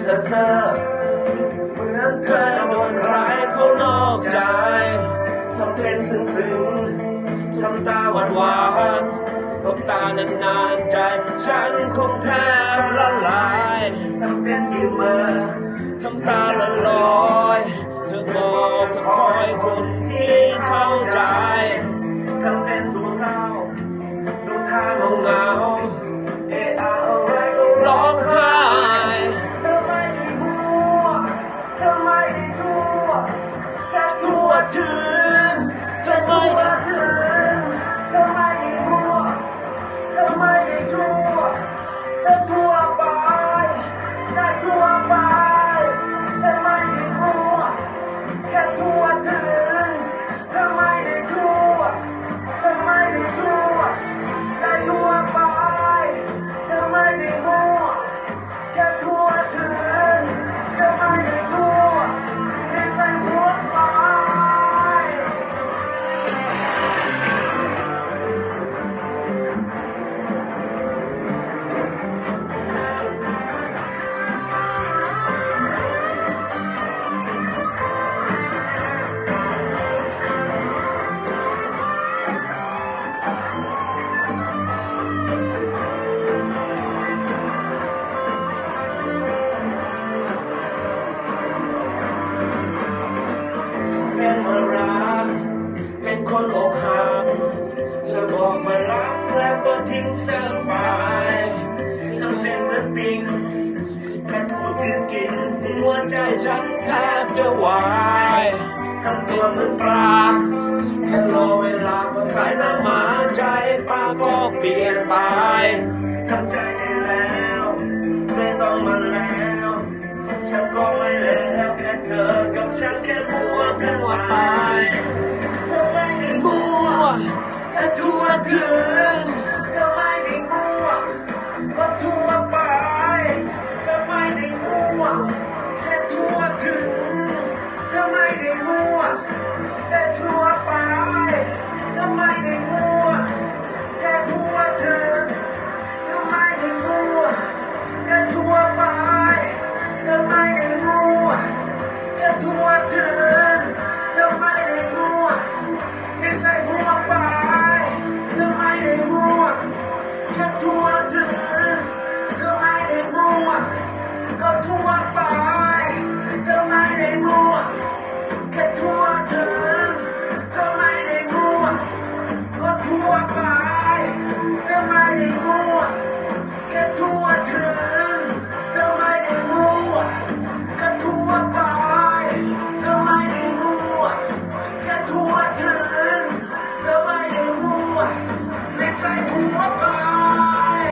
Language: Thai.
เธอเธอเหมือนเธอโดนใครเขานอกใจทำเป็นซึ้งซึ้งทำตาหวานหวานสบตานานนใจ ฉันคงแทบละลายทำเป็นยิ้มเมื่อทำตาลอยลอย เธอบอกเธอคอยคนที่เข้าใจ คนอกหักเธอบอกมารักแล้วก็ทิ้งฉันไปทำเป็นเหมือนปิงแค่พูดกินกินหัวใจฉันแทบจะวายทำตัวเหมือนปลาแค่รอเวลาพอสายน้ำมาใจปลาก็เปลี่ยนไป เธ Come on, come